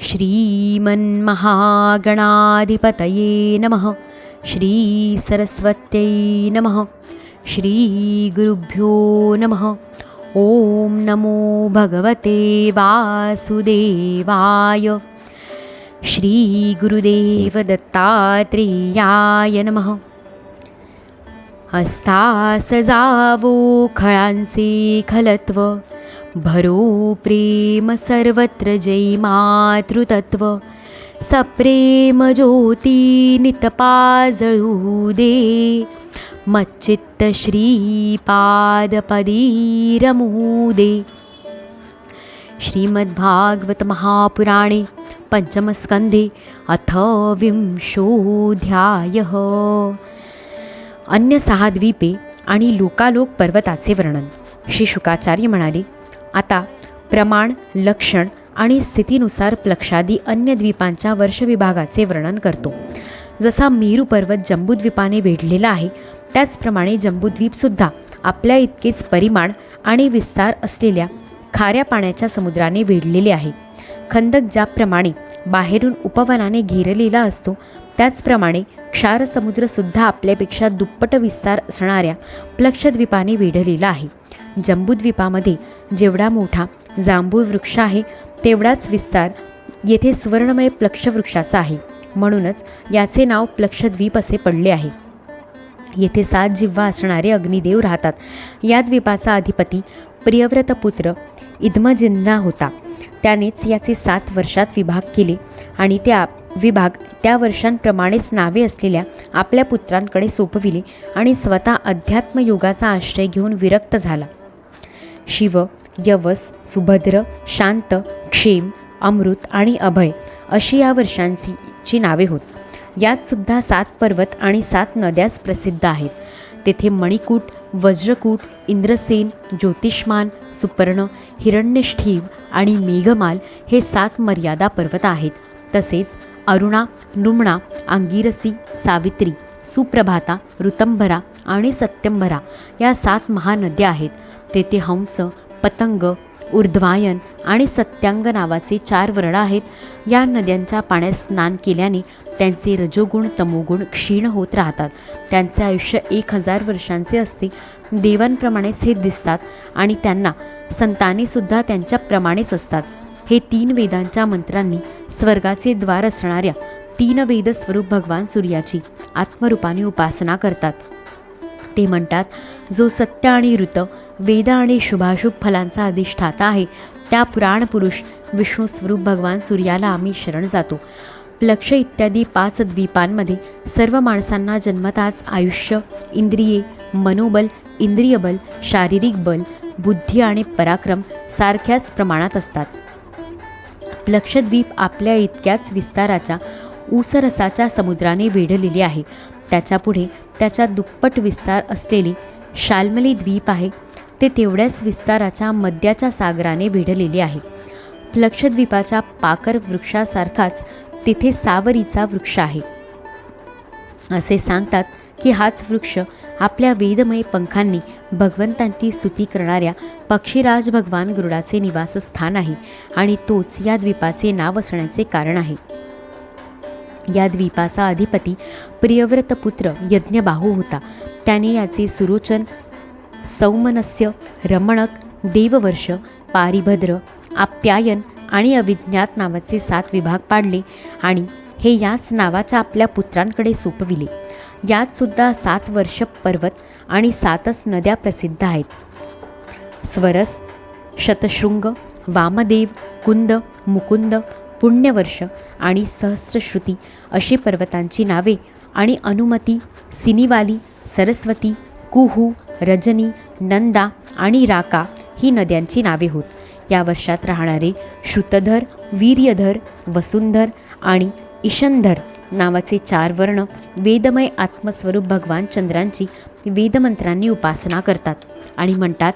श्रीमन्महागणाधिपतये नमः। श्रीसरस्वत्यै नमः। श्रीगुरुभ्यो नमः। ॐ नमो भगवते वासुदेवाय। श्रीगुरुदेवदत्तात्रेयाय नमः। हस्ता सजावो खळांचे खलत्व। भरो प्रेम सर्वत्र जय मातृतत्व। सप्रेम ज्योती नितपाजळू दे। मच्चित्त श्रीपादपदी रमू दे श्रीमद्भागवत महापुराणे पंचमस्कंधे अथ विंशोऽध्यायः। अन्य सहा द्वीपे आणि लोकालोक पर्वताचे वर्णन। श्री शुकाचार्य म्हणाले आता प्रमाण लक्षण आणि स्थितीनुसार प्लक्षादी अन्य द्वीपांच्या वर्षविभागाचे वर्णन करतो. जसा मेरू पर्वत जंबूद्वीपाने वेढलेला आहे त्याचप्रमाणे जंबूद्वीपसुद्धा आपल्या इतकेच परिमाण आणि विस्तार असलेल्या खाऱ्या पाण्याच्या समुद्राने वेढलेले आहे. खंदक ज्याप्रमाणे बाहेरून उपवनाने घेरलेला असतो त्याचप्रमाणे क्षारसमुद्रसुद्धा आपल्यापेक्षा दुप्पट विस्तार असणाऱ्या प्लक्षद्वीपाने वेढलेला आहे. जंबूद्वीपामध्ये जेवढा मोठा जांभूळ वृक्ष आहे तेवढाच विस्तार येथे सुवर्णमय प्लक्षवृक्षाचा आहे. म्हणूनच याचे नाव प्लक्षद्वीप असे पडले आहे. येथे सात जिव्हा असणारे अग्निदेव राहतात. या द्वीपाचा अधिपती प्रियव्रतपुत्र इद्मजिन्ना होता. त्यानेच याचे सात वर्षात विभाग केले आणि त्या विभाग त्या वर्षांप्रमाणेच नावे असलेल्या आपल्या पुत्रांकडे सोपविले आणि स्वतः अध्यात्मयुगाचा आश्रय घेऊन विरक्त झाला. शिव यवस सुभद्र शांत क्षेम अमृत आणि अभय अशी या वर्षांची ची नावे होत. यातसुद्धा सात पर्वत आणि सात नद्यास प्रसिद्ध आहेत. तेथे मणिकूट वज्रकूट इंद्रसेन ज्योतिष्मान सुपर्ण हिरण्यष्ठीव आणि मेघमाल हे सात मर्यादा पर्वत आहेत. तसेच अरुणा नृमणा अंगिरसी सावित्री सुप्रभाता ऋतंभरा आणि सत्यंभरा या सात महानद्या आहेत. तेथे हंस पतंग ऊर्ध्वायन आणि सत्यांग नावाचे चार वर्ण आहेत. या नद्यांच्या पाण्यात स्नान केल्याने त्यांचे रजोगुण तमोगुण क्षीण होत राहतात. त्यांचे आयुष्य एक हजार वर्षांचे असते. देवांप्रमाणेच हे दिसतात आणि त्यांना संतानेसुद्धा त्यांच्याप्रमाणेच असतात. हे तीन वेदांच्या मंत्रांनी स्वर्गाचे द्वार असणाऱ्या तीन वेद स्वरूप भगवान सूर्याची आत्मरूपाने उपासना करतात. ते म्हणतात जो सत्य आणि ऋत वेद आणि शुभाशुभ फलांचा अधिष्ठाता आहे त्या पुराण पुरुष विष्णू स्वरूप भगवान सूर्याला आम्ही शरण जातो. प्लक्ष इत्यादी पाच द्वीपांमध्ये सर्व माणसांना जन्मताच आयुष्य इंद्रिये मनोबल इंद्रियबल शारीरिक बल बुद्धी आणि पराक्रम सारख्याच प्रमाणात असतात. लक्षद्वीप आपल्या इतक्याच विस्ताराच्या ऊसरसाच्या समुद्राने वेढलेली आहे. त्याच्यापुढे त्याच्या दुप्पट विस्तार असलेली शाल्मली द्वीप आहे. ते तेवढ्याच विस्ताराच्या मद्याच्या सागराने वेढलेली आहे. लक्षद्वीपाच्या पाकर वृक्षासारखाच तेथे सावरीचा वृक्ष आहे. असे सांगतात की हाच वृक्ष आपल्या वेदमय पंखांनी भगवंतांची स्तुती करणाऱ्या पक्षीराज भगवान गरुडाचे निवासस्थान आहे आणि तोच या द्वीपाचे नाव असण्याचे कारण आहे. या द्वीपाचा अधिपती प्रियव्रत पुत्र यज्ञबाहू होता. त्याने याचे सुरोचन सौमनस्य रमणक देववर्ष पारिभद्र आप्यायन आणि अविज्ञात नावाचे सात विभाग पाडले आणि हे याच नावाच्या आपल्या पुत्रांकडे सोपविले. यातसुद्धा सात वर्ष पर्वत आणि सातच नद्या प्रसिद्ध आहेत. स्वरस शतशृंग वामदेव कुंद मुकुंद पुण्यवर्ष आणि सहस्रश्रुती अशी पर्वतांची नावे आणि अनुमती सिनिवाली सरस्वती कुहू रजनी नंदा आणि राका ही नद्यांची नावे होत. या वर्षात राहणारे श्रुतधर वीर्यधर वसुंधर आणि इशंधर नावाचे चार वर्ण वेदमय आत्मस्वरूप भगवान चंद्रांची वेदमंत्रांनी उपासना करतात आणि म्हणतात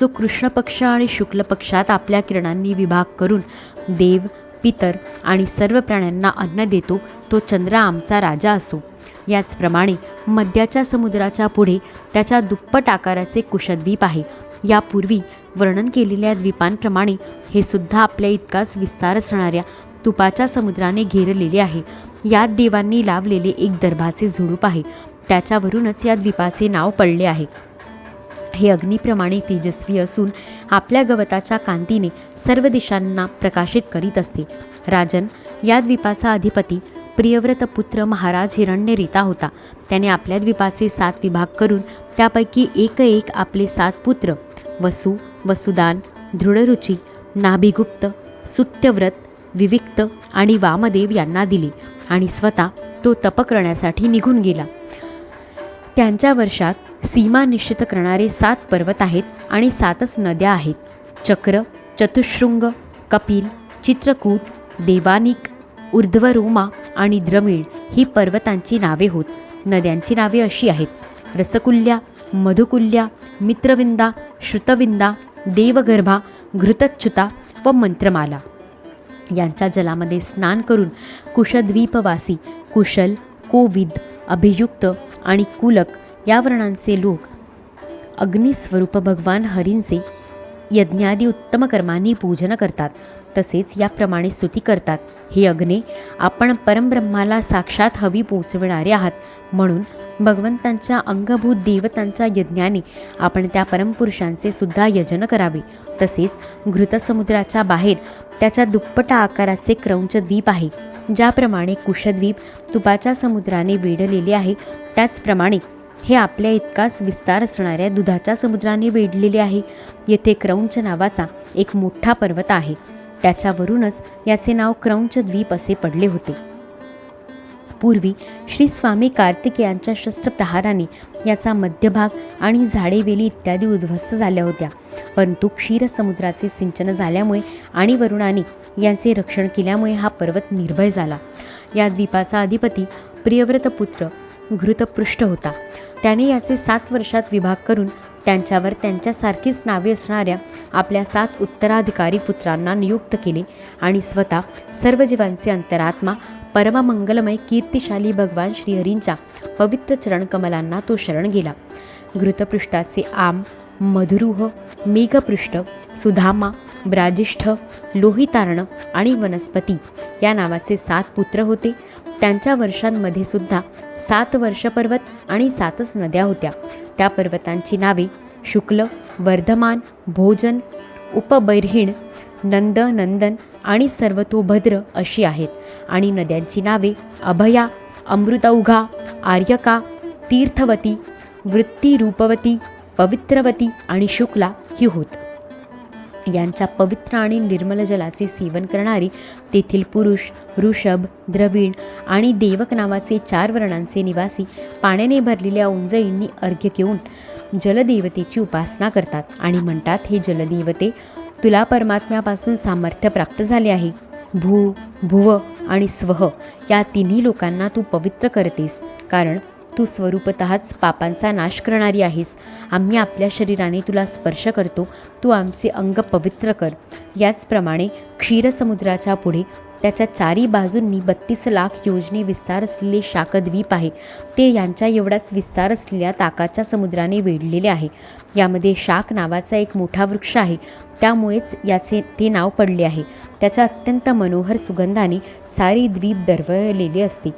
जो कृष्ण पक्ष आणि शुक्ल पक्षात आपल्या किरणांनी विभाग करून देव पितर आणि सर्व प्राण्यांना अन्न देतो तो चंद्र आमचा राजा असो. याचप्रमाणे मद्याच्या समुद्राच्या पुढे त्याच्या दुप्पट आकाराचे कुशद्वीप आहे. यापूर्वी वर्णन केलेल्या द्वीपांप्रमाणे हे सुद्धा आपल्या इतकाच विस्तार असणाऱ्या तुपाच्या समुद्राने घेरलेले आहे. यात देवांनी लावलेले एक दर्भाचे झुडूप आहे. त्याच्यावरूनच या द्वीपाचे नाव पडले आहे. हे अग्निप्रमाणे तेजस्वी असून आपल्या गवताच्या कांतीने सर्व दिशांना प्रकाशित करीत असते. राजन या द्वीपाचा अधिपती प्रियव्रत पुत्र महाराज हिरण्यरीता होता. त्याने आपल्या द्वीपाचे सात विभाग करून त्यापैकी एक एक आपले सात पुत्र वसु वसुदान दृढरुची नाभिगुप्त सुत्यव्रत विविक्त आणि वामदेव यांना दिले आणि स्वतः तो तप करण्यासाठी निघून गेला. त्यांच्या वर्षात सीमा निश्चित करणारे सात पर्वत आहेत आणि सातच नद्या आहेत. चक्र चतुशृंग कपिल चित्रकूट देवानिक ऊर्ध्वरोमा आणि द्रमिळ ही पर्वतांची नावे होत. नद्यांची नावे अशी आहेत. रसकुल्या मधुकुल्या मित्रविंदा श्रुतविंदा देवगर्भा घृतच्युता व मंत्रमाला. यांच्या जलामध्ये स्नान करून कुशद्वीपवासी कुशल कोविद अभियुक्त आणि कुलक या वर्णांचे लोक अग्निस्वरूप भगवान हरींचे यज्ञादी उत्तम कर्मांनी पूजन करतात. तसेच याप्रमाणे स्तुती करतात. हे अग्ने आपण परमब्रह्माला साक्षात हवी पोचविणारे आहात. म्हणून भगवंतांच्या अंगभूत देवतांच्या यज्ञाने आपण त्या परमपुरुषांचे सुद्धा यजन करावे. तसेच घृतसमुद्राच्या बाहेर त्याच्या दुप्पटा आकाराचे क्रौंच द्वीप आहे ज्याप्रमाणे कुशद्वीप तुपाच्या समुद्राने वेढलेले आहे. त्याचप्रमाणे हे आपल्या इतकाच विस्तार असणाऱ्या दुधाच्या समुद्राने वेढलेले आहे. येथे क्रौंच नावाचा एक मोठा पर्वत आहे. त्याच्यावरूनच याचे नाव क्रौंच द्वीप असे पडले होते. पूर्वी श्री स्वामी कार्तिकेयांच्या शस्त्रप्रहाराने याचा मध्यभाग आणि झाडेवेली इत्यादी उद्ध्वस्त झाल्या होत्या. परंतु क्षीरसमुद्राचे सिंचन झाल्यामुळे आणि वरुणाने यांचे रक्षण केल्यामुळे हा पर्वत निर्भय झाला. या द्वीपाचा अधिपती प्रियव्रतपुत्र घृतपृष्ठ होता. त्याने याचे सात वर्षात विभाग करून त्यांच्यावर त्यांच्यासारखीच नावे असणाऱ्या आपल्या सात उत्तराधिकारी पुत्रांना नियुक्त केले आणि स्वतः सर्व जीवांचे अंतरात्मा परममंगलमय कीर्तिशाली भगवान श्रीहरींच्या पवित्र चरणकमलांना तो शरण गेला. घृतपृष्ठाचे आम मधुरुह मेघपृष्ठ सुधामा ब्राजिष्ठ लोहितार्ण आणि वनस्पती या नावाचे सात पुत्र होते. त्यांच्या वर्षांमध्ये सुद्धा सात वर्ष पर्वत आणि सातच नद्या होत्या. त्या पर्वतांची नावे शुक्ल वर्धमान भोजन उपबैर्हिण नंद नंदन आणि सर्वतोभद्र अशी आहेत. आणि नद्यांची नावे अभया अमृतौघा आर्यका तीर्थवती वृत्ती रूपवती पवित्रवती आणि शुक्ला ही होत. यांच्या पवित्र आणि निर्मल जलाचे सेवन करणारे तेथील पुरुष ऋषभ द्रविण आणि देवक नावाचे चार वर्णांचे निवासी पाण्याने भरलेल्या उंजईंनी अर्घ्य घेऊन जलदेवतेची उपासना करतात आणि म्हणतात हे जलदेवते तुला परमात्म्यापासून सामर्थ्य प्राप्त झाले आहे. भू भुव आणि स्वह या तिन्ही लोकांना तू पवित्र करतेस. कारण तू स्वरूपतःच पापांचा नाश करणारी आहेस. आम्ही आपल्या शरीराने तुला स्पर्श करतो. तू आमचे अंग पवित्र कर. याचप्रमाणे क्षीरसमुद्राच्या पुढे त्याच्या चारी बाजूंनी बत्तीस लाख योजने विस्तार असलेले शाकद्वीप आहे. ते यांच्या एवढाच विस्तार असलेल्या ताकाच्या समुद्राने वेढलेले आहे. यामध्ये शाक नावाचा एक मोठा वृक्ष आहे. त्यामुळेच याचे ते नाव पडले आहे. त्याच्या अत्यंत मनोहर सुगंधाने सारी द्वीप दरवळलेले असते.